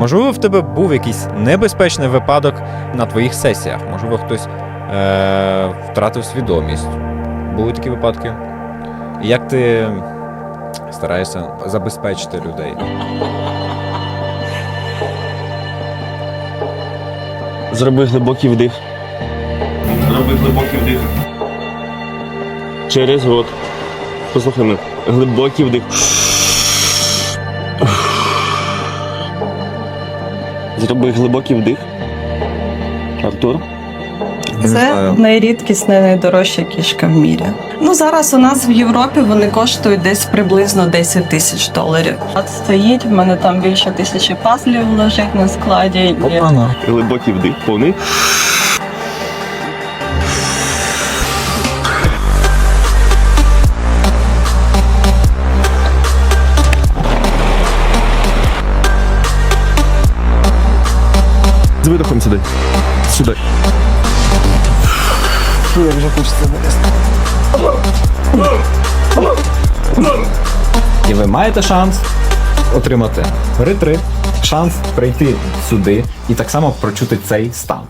Можливо, в тебе був якийсь небезпечний випадок на твоїх сесіях. Можливо, хтось е- втратив свідомість. Були такі випадки. Як ти стараєшся забезпечити людей? Зроби глибокий вдих. Зроби глибокий вдих. Через рот. Послухай мене. Глибокий вдих. Зроби глибокий вдих. Артур. Це найрідкісна, найдорожча кішка в мірі. Ну зараз у нас в Європі вони коштують десь приблизно 10 тисяч доларів. От стоїть, в мене там більше тисячі пазлів лежить на складі. І... Глибокий вдих. Повний. З видохом сюди. Сюди. І ви маєте шанс отримати ретрит, шанс прийти сюди і так само прочути цей стан.